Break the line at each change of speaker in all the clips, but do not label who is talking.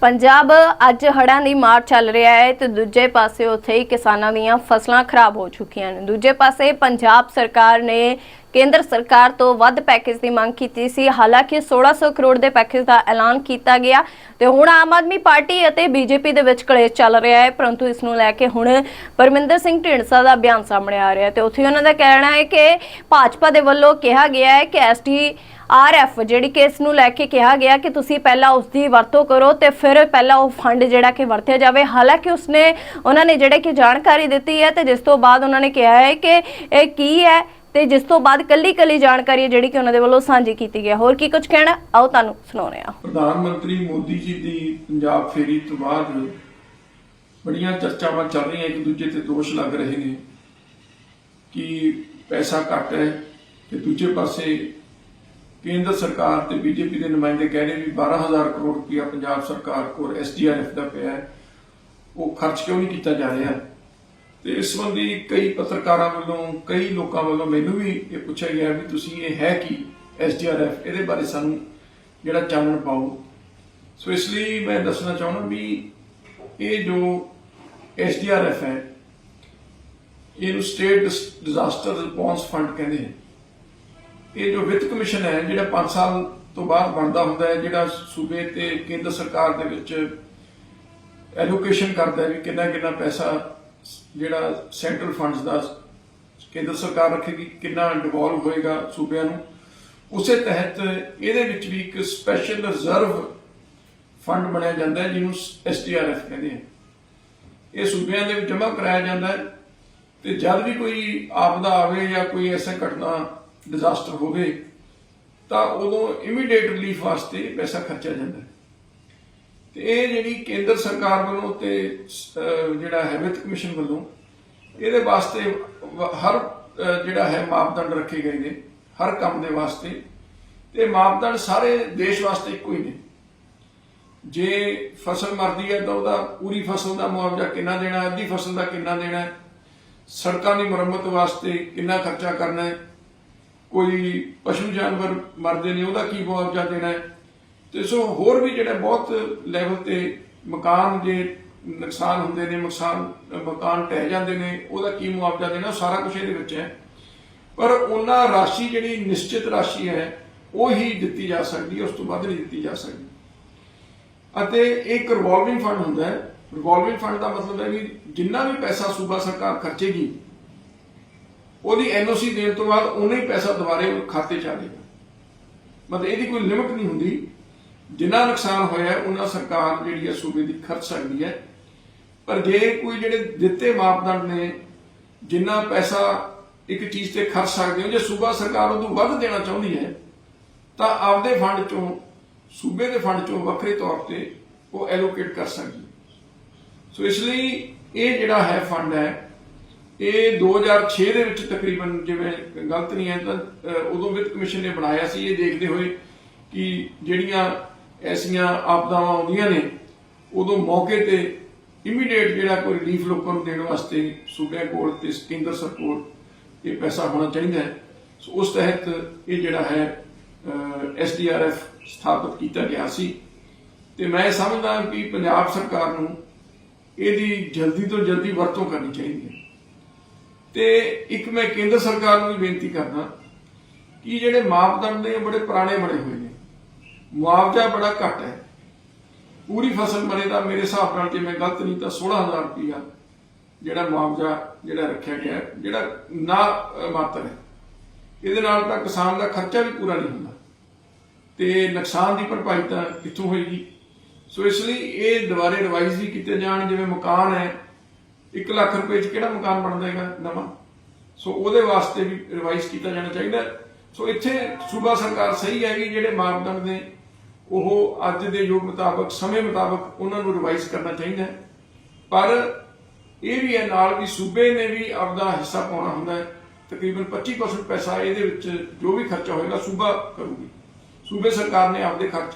ਪੰਜਾਬ ਅੱਜ ਹੜ੍ਹਾਂ ਦੀ ਮਾਰ ਚੱਲ ਰਿਹਾ ਹੈ ਤੇ ਦੂਜੇ ਪਾਸੇ ਉੱਥੇ ਹੀ ਕਿਸਾਨਾਂ ਦੀਆਂ ਫਸਲਾਂ ਖਰਾਬ ਹੋ ਚੁੱਕੀਆਂ ਨੇ। ਦੂਜੇ ਪਾਸੇ ਪੰਜਾਬ ਸਰਕਾਰ ਨੇ ਕੇਂਦਰ ਸਰਕਾਰ ਤੋਂ ਵੱਧ ਪੈਕੇਜ ਦੀ ਮੰਗ ਕੀਤੀ ਸੀ। ਹਾਲਾਂਕਿ 1600 ਕਰੋੜ ਦੇ ਪੈਕੇਜ ਦਾ ਐਲਾਨ ਕੀਤਾ ਗਿਆ ਤੇ ਹੁਣ ਆਮ ਆਦਮੀ ਪਾਰਟੀ ਅਤੇ ਬੀਜੇਪੀ ਦੇ ਵਿੱਚ ਕਲੇਸ਼ ਚੱਲ ਰਿਹਾ ਹੈ, ਪਰੰਤੂ ਇਸ ਨੂੰ ਲੈ ਕੇ ਹੁਣ ਪਰਮਿੰਦਰ ਸਿੰਘ ਢੀਂਡਸਾ ਦਾ ਬਿਆਨ ਸਾਹਮਣੇ ਆ ਰਿਹਾ ਹੈ ਤੇ ਉੱਥੇ ਉਹਨਾਂ ਦਾ ਕਹਿਣਾ ਹੈ ਕਿ ਭਾਜਪਾ ਦੇ ਵੱਲੋਂ ਕਿਹਾ ਗਿਆ ਹੈ ਕਿ ਐਸਟੀ ਆਰਐਫ, ਜਿਹੜੀ ਕਿ ਇਸ ਨੂੰ ਲੈ ਕੇ ਕਿਹਾ ਗਿਆ ਕਿ ਤੁਸੀਂ ਪਹਿਲਾਂ ਉਸ ਦੀ ਵਰਤੋਂ ਕਰੋ ਤੇ ਫਿਰ ਪਹਿਲਾਂ ਉਹ ਫੰਡ ਜਿਹੜਾ ਕਿ ਵਰਤਿਆ ਜਾਵੇ। ਹਾਲਾਂਕਿ ਉਸਨੇ, ਉਹਨਾਂ ਨੇ ਜਿਹੜੇ ਕਿ ਜਾਣਕਾਰੀ ਦਿੱਤੀ ਹੈ ਤੇ ਜਿਸ ਤੋਂ ਬਾਅਦ ਉਹਨਾਂ ਨੇ ਕਿਹਾ ਹੈ ਕਿ ਇਹ ਕੀ ਹੈ ਤੇ ਜਿਸ ਤੋਂ ਬਾਅਦ ਕੱਲੀ ਕੱਲੀ ਜਾਣਕਾਰੀ ਜਿਹੜੀ ਕਿ ਉਹਨਾਂ ਦੇ ਵੱਲੋਂ ਸਾਂਝੀ ਕੀਤੀ ਗਈ ਹੋਰ ਕੀ ਕੁਝ ਕਹਿਣਾ? ਆਓ ਤੁਹਾਨੂੰ ਸੁਣਾਉਂਦੇ ਹਾਂ।
ਪ੍ਰਧਾਨ ਮੰਤਰੀ ਮੋਦੀ ਜੀ ਦੀ ਪੰਜਾਬ ਫੇਰੀ ਤੋਂ ਬਾਅਦ ਬੜੀਆਂ ਚਰਚਾਵਾਂ ਚੱਲ ਰਹੀਆਂ, ਇੱਕ ਦੂਜੇ ਤੇ ਦੋਸ਼ ਲੱਗ ਰਹੇ ਨੇ ਕਿ ਪੈਸਾ ਘੱਟ ਹੈ ਤੇ ਦੂਜੇ ਪਾਸੇ ਕੇਂਦਰ ਸਰਕਾਰ ਤੇ ਬੀਜੇਪੀ ਦੇ ਨੁਮਾਇੰਦੇ ਕਹਿ ਰਹੇ ਵੀ 12000 ਕਰੋੜ ਰੁਪਇਆ ਪੰਜਾਬ ਸਰਕਾਰ ਕੋਲ ਐਸਡੀਆਰਐਫ ਦਾ ਪਿਆ ਹੈ। ਉਹ ਖਰਚ ਕਿਉਂ ਨਹੀਂ ਕੀਤਾ ਜਾ ਰਿਹਾ? ਤੇ ਇਸ ਸੰਬੰਧੀ ਕਈ ਪੱਤਰਕਾਰਾਂ ਵੱਲੋਂ, ਕਈ ਲੋਕਾਂ ਵੱਲੋਂ ਮੈਨੂੰ ਵੀ ਇਹ ਪੁੱਛਿਆ ਗਿਆ ਵੀ ਤੁਸੀਂ ਇਹ ਹੈ ਕੀ ਐਸਡੀਆਰਐਫ ਇਹਦੇ ਬਾਰੇ ਸਾਨੂੰ ਜਿਹੜਾ ਚਾਨਣ ਪਾਓ। ਸੋ ਇਸ ਲਈ ਮੈਂ ਦੱਸਣਾ ਚਾਹੁੰਦਾ ਵੀ ਇਹ ਜੋ ਐਸਡੀਆਰਐਫ ਹੈ, ਇਹਨੂੰ ਸਟੇਟ ਡਿਜ਼ਾਸਟਰ ਰਿਸਪੌਂਸ ਫੰਡ ਕਹਿੰਦੇ ਨੇ। ਇਹ ਜੋ ਵਿੱਤ ਕਮਿਸ਼ਨ ਹੈ, ਜਿਹੜਾ 5 ਸਾਲ ਤੋਂ ਬਾਅਦ ਬਣਦਾ ਹੁੰਦਾ ਹੈ, ਜਿਹੜਾ ਸੂਬੇ ਤੇ ਕੇਂਦਰ ਸਰਕਾਰ ਦੇ ਵਿੱਚ ਐਲੋਕੇਸ਼ਨ ਕਰਦਾ ਹੈ ਵੀ ਕਿੰਨਾ ਕਿੰਨਾ ਪੈਸਾ ਜਿਹੜਾ ਸੈਂਟਰਲ ਫੰਡਸ ਦਾ ਕੇਂਦਰ ਸਰਕਾਰ ਰੱਖੇਗੀ, ਕਿੰਨਾ ਡਿਵੋਲਵ ਹੋਏਗਾ ਸੂਬਿਆਂ ਨੂੰ। ਉਸੇ ਤਹਿਤ ਇਹਦੇ ਵਿੱਚ ਵੀ ਇੱਕ ਸਪੈਸ਼ਲ ਰਿਜ਼ਰਵ ਫੰਡ ਬਣਿਆ ਜਾਂਦਾ ਹੈ, ਜਿਹਨੂੰ ਐਸਟੀਆਰਐਫ ਕਹਿੰਦੇ ਆ। ਇਹ ਸੂਬਿਆਂ ਦੇ ਵਿੱਚ ਜਮ੍ਹਾਂ ਕਰਾਇਆ ਜਾਂਦਾ ਹੈ ਤੇ ਜਦ ਵੀ ਕੋਈ ਆਪਦਾ ਆਵੇ ਜਾਂ ਕੋਈ ਐਸਾ ਘਟਨਾ ਡਿਜ਼ਾਸਟਰ ਹੋਵੇ, ਤਾਂ ਉਦੋਂ ਇਮੀਡੀਏਟ ਰਿਲੀਫ ਵਾਸਤੇ ਪੈਸਾ ਖਰਚਿਆ ਜਾਂਦਾ ਹੈ। ਤੇ ਇਹ ਜਿਹੜੀ ਕੇਂਦਰ ਸਰਕਾਰ ਵੱਲੋਂ ਤੇ ਜਿਹੜਾ ਹੈ ਵਿੱਤ ਕਮਿਸ਼ਨ ਵੱਲੋਂ, ਇਹਦੇ ਵਾਸਤੇ ਹਰ ਜਿਹੜਾ ਹੈ ਮਾਪਦੰਡ ਰੱਖੇ ਗਏ ਨੇ, ਹਰ ਕੰਮ ਦੇ ਵਾਸਤੇ। ਤੇ ਮਾਪਦੰਡ ਸਾਰੇ ਦੇਸ਼ ਵਾਸਤੇ ਇੱਕੋ ਹੀ ਨੇ। ਜੇ ਫਸਲ ਮਰਦੀ ਹੈ, ਤਾਂ ਉਹਦਾ ਪੂਰੀ ਫਸਲ ਦਾ ਮੁਆਵਜ਼ਾ ਕਿੰਨਾ ਦੇਣਾ ਅੱਧੀ ਫਸਲ ਦਾ ਕਿੰਨਾ ਦੇਣਾ ਸੜਕਾਂ ਦੀ ਮੁਰੰਮਤ ਵਾਸਤੇ ਕਿੰਨਾ ਖਰਚਾ ਕਰਨਾ ਹੈ ਕੋਈ ਪਸ਼ੂ ਜਾਨਵਰ ਮਰਦੇ ਨੇ, ਉਹਦਾ ਕੀ ਮੁਆਵਜ਼ਾ ਦੇਣਾ ਹੈ? ਤੇ ਸੋ ਹੋਰ ਵੀ ਜਿਹੜਾ ਬਹੁਤ ਲੈਵਲ ਤੇ ਮਕਾਨ ਜੇ ਨੁਕਸਾਨ ਹੁੰਦੇ ਨੇ ਨੁਕਸਾਨ ਮਕਾਨ ਟਹਿ ਜਾਂਦੇ ਨੇ, ਉਹਦਾ ਕੀ ਮੁਆਵਜ਼ਾ ਦੇਣਾ ਸਾਰਾ ਕੁਝ ਇਹਦੇ ਵਿੱਚ ਹੈ। ਪਰ ਉਹਨਾਂ ਰਾਸ਼ੀ ਜਿਹੜੀ ਨਿਸ਼ਚਿਤ ਰਾਸ਼ੀ ਹੈ, ਉਹ ਹੀ ਦਿੱਤੀ ਜਾ ਸਕਦੀ ਹੈ, ਉਸ ਤੋਂ ਵੱਧ ਨਹੀਂ ਦਿੱਤੀ ਜਾ ਸਕਦੀ। ਅਤੇ ਇੱਕ ਰਿਵੋਲਵਿੰਗ ਫੰਡ ਹੁੰਦਾ ਹੈ। ਰਿਵੋਲਵਿੰਗ ਫੰਡ ਦਾ ਮਤਲਬ ਹੈ ਵੀ ਜਿੰਨਾ ਵੀ ਪੈਸਾ ਸੂਬਾ ਸਰਕਾਰ ਖਰਚੇਗੀ ਉਹਦੀ ਐਨਓਸੀ ਦੇਣ ਤੋਂ ਬਾਅਦ ਉਨਾ ਹੀ ਪੈਸਾ ਦੁਬਾਰੇ ਖਾਤੇ ਚ ਆ ਜਾਏਗਾ ਮਤਲਬ ਇਹਦੀ ਕੋਈ ਲਿਮਟ ਨਹੀਂ ਹੁੰਦੀ। ਜਿੰਨਾ ਨੁਕਸਾਨ ਹੋਇਆ ਉਹਨਾਂ ਸਰਕਾਰ ਜਿਹੜੀ ਹੈ ਸੂਬੇ ਦੀ ਖਰਚ ਸਕਦੀ ਹੈ। ਪਰ ਜੇ ਕੋਈ ਜਿਹੜੇ ਦਿੱਤੇ ਮਾਪਦੰਡ ਨੇ, ਜਿੰਨਾ ਪੈਸਾ ਇੱਕ ਚੀਜ਼ ਤੇ ਖਰਚ ਸਕਦੇ ਹੋ, ਜੇ ਸੂਬਾ ਸਰਕਾਰ ਉਹ ਵੱਧ ਦੇਣਾ ਚਾਹੁੰਦੀ ਹੈ, ਤਾਂ ਆਪਦੇ ਫੰਡ ਚੋਂ, ਸੂਬੇ ਦੇ ਫੰਡ ਚੋਂ ਵੱਖਰੇ ਤੌਰ ਤੇ ਉਹ ਐਲੋਕੇਟ ਕਰ ਸਕਦੀ ਹੈ। ਸੋ ਇਸ ਲਈ ਇਹ ਜਿਹੜਾ ਹੈ ਫੰਡ ਹੈ ਇਹ 2006 ਦੇ ਵਿੱਚ ਤਕਰੀਬਨ ਜਿਵੇਂ ਗਲਤ ਨਹੀਂ ਹੈ ਤਾਂ ਉਦੋਂ ਵਿੱਤ ਕਮਿਸ਼ਨ ਨੇ ਬਣਾਇਆ ਸੀ, ਇਹ ਦੇਖਦੇ ਹੋਏ ਕਿ ਜਿਹੜੀਆਂ ਐਸੀਆਂ ਆਪਦਾਵਾਂ ਆਉਂਦੀਆਂ ਨੇ, ਉਦੋਂ ਮੌਕੇ ਤੇ ਇਮੀਡੀਏਟ ਜਿਹੜਾ ਕੋਈ ਰਿਲੀਫ ਲੋਕਾਂ ਨੂੰ ਦੇਣ ਵਾਸਤੇ ਸੂਬਿਆਂ ਕੋਲ ਤੇ ਕੇਂਦਰ ਸਰਕਾਰ ਕੋਲ ਇਹ ਪੈਸਾ ਹੋਣਾ ਚਾਹੀਦਾ ਹੈ। ਸੋ ਉਸ ਤਹਿਤ ਇਹ ਜਿਹੜਾ ਹੈ ਐਸਡੀਆਰਐਫ ਸਥਾਪਿਤ ਕੀਤਾ ਗਿਆ ਸੀ। ਤੇ ਮੈਂ ਸਮਝਦਾ ਕਿ ਪੰਜਾਬ ਸਰਕਾਰ ਨੂੰ ਇਹਦੀ ਜਲਦੀ ਤੋਂ ਜਲਦੀ ਵਰਤੋਂ ਕਰਨੀ ਚਾਹੀਦੀ ਹੈ। ਤੇ ਇੱਕ ਮੈਂ ਕੇਂਦਰ ਸਰਕਾਰ ਨੂੰ ਵੀ ਬੇਨਤੀ ਕਰਦਾ ਕਿ ਜਿਹੜੇ ਮਾਪਦੰਡ ਨੇ, ਇਹ ਬੜੇ ਪੁਰਾਣੇ ਬਣੇ ਹੋਏ ਨੇ। ਮੁਆਵਜ਼ਾ ਬੜਾ ਘੱਟ ਹੈ। ਪੂਰੀ ਫਸਲ ਬਣੇ ਤਾਂ ਮੇਰੇ ਹਿਸਾਬ ਨਾਲ ਜੇ ਮੈਂ ਗਲਤ ਨਹੀਂ ਤਾਂ 16000 ਰੁਪਇਆ ਜਿਹੜਾ ਮੁਆਵਜ਼ਾ ਜਿਹੜਾ ਰੱਖਿਆ ਗਿਆ ਜਿਹੜਾ ਨਾ ਮਾਤਰ ਹੈ। ਇਹਦੇ ਨਾਲ ਤਾਂ ਕਿਸਾਨ ਦਾ ਖਰਚਾ ਵੀ ਪੂਰਾ ਨਹੀਂ ਹੁੰਦਾ। ਤੇ ਨੁਕਸਾਨ ਦੀ ਭਰਪਾਈ ਤਾਂ ਕਿੱਥੋਂ ਹੋਏਗੀ। ਸੋ ਇਸ ਲਈ ਇਹ ਦੁਬਾਰੇ ਰਿਵਾਈਜ਼ ਵੀ ਕੀਤੇ ਜਾਣ, ਜਿਵੇਂ ਮਕਾਨ ਹੈ 1 ਲੱਖ ਰੁਪਏ ਚ ਕਿਹੜਾ ਮਕਾਨ ਬਣਦਾ ਹੈਗਾ ਨਵਾਂ? ਸੋ ਉਹਦੇ ਵਾਸਤੇ ਵੀ ਰਿਵਾਈਜ਼ ਕੀਤਾ ਜਾਣਾ ਚਾਹੀਦਾ ਸੋ ਇੱਥੇ ਸੂਬਾ ਸਰਕਾਰ ਸਹੀ ਹੈਗੀ ਜਿਹੜੇ ਮਾਪਦੰਡ ਨੇ, ਉਹ ਅੱਜ ਦੇ ਯੁੱਗ ਮੁਤਾਬਕ, ਸਮੇਂ ਮੁਤਾਬਕ ਉਹਨਾਂ ਨੂੰ ਰਿਵਾਈਜ਼ ਕਰਨਾ ਚਾਹੀਦਾ ਪਰ ਇਹ ਵੀ ਹੈ, ਨਾਲ ਵੀ ਸੂਬੇ ਨੇ ਵੀ ਆਪਦਾ ਹਿੱਸਾ ਪਾਉਣਾ ਹੁੰਦਾ ਹੈ। ਤਕਰੀਬਨ 25% ਪੈਸਾ ਇਹਦੇ ਵਿੱਚ ਜੋ ਵੀ ਖਰਚਾ ਹੋਏਗਾ ਸੂਬਾ ਕਰੂਗੀ। ਸੂਬੇ ਸਰਕਾਰ ਨੇ ਆਪਦੇ ਖਰਚ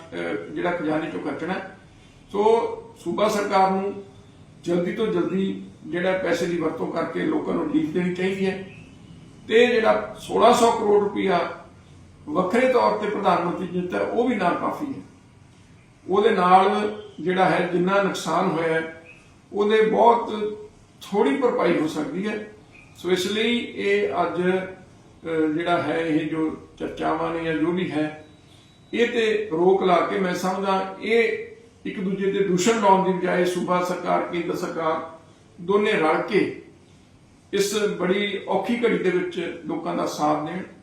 ਜਿਹੜਾ ਖਜ਼ਾਨੇ ਚੋਂ ਖਰਚਣਾ ਸੋ ਸੂਬਾ ਸਰਕਾਰ ਨੂੰ ਜਲਦੀ ਤੋਂ ਜਲਦੀ ਜਿਹੜਾ ਪੈਸੇ ਦੀ ਵਰਤੋਂ ਕਰਕੇ ਲੋਕਾਂ ਨੂੰ ਰਿਲੀਫ ਦੇਣੀ ਚਾਹੀਦੀ ਹੈ ਤੇ ਜਿਹੜਾ 1600 ਕਰੋੜ ਰੁਪਇਆ ਵੱਖਰੇ ਤੌਰ ਤੇ ਪ੍ਰਧਾਨ ਮੰਤਰੀ ਦਿੱਤਾ, ਉਹ ਵੀ ਨਾ ਕਾਫੀ ਹੈ। ਉਹਦੇ ਨਾਲ ਜਿਹੜਾ ਹੈ, ਜਿੰਨਾ ਨੁਕਸਾਨ ਹੋਇਆ ਉਹਦੇ ਬਹੁਤ ਥੋੜੀ ਭਰਪਾਈ ਹੋ ਸਕਦੀ ਹੈ। ਸੋ ਇਸ ਲਈ ਇਹ ਅੱਜ ਜਿਹੜਾ ਹੈ, ਇਹ ਜੋ ਚਰਚਾਵਾਂ ਨੇ ਜਾਂ ਜੋ ਵੀ ਹੈ, ਇਹ ਤੇ ਰੋਕ ਲਾ ਕੇ ਮੈਂ ਸਮਝਦਾ, ਇਹ ਇੱਕ ਦੂਜੇ ਤੇ ਦੂਸ਼ਣ ਲਾਉਣ ਦੀ ਬਜਾਏ ਸੂਬਾ ਸਰਕਾਰ, ਕੇਂਦਰ ਸਰਕਾਰ ਦੋਨੇ ਰਲ ਕੇ ਇਸ ਬੜੀ ਔਖੀ ਘੜੀ ਦੇ ਵਿੱਚ ਲੋਕਾਂ ਦਾ ਸਾਥ ਦੇਣ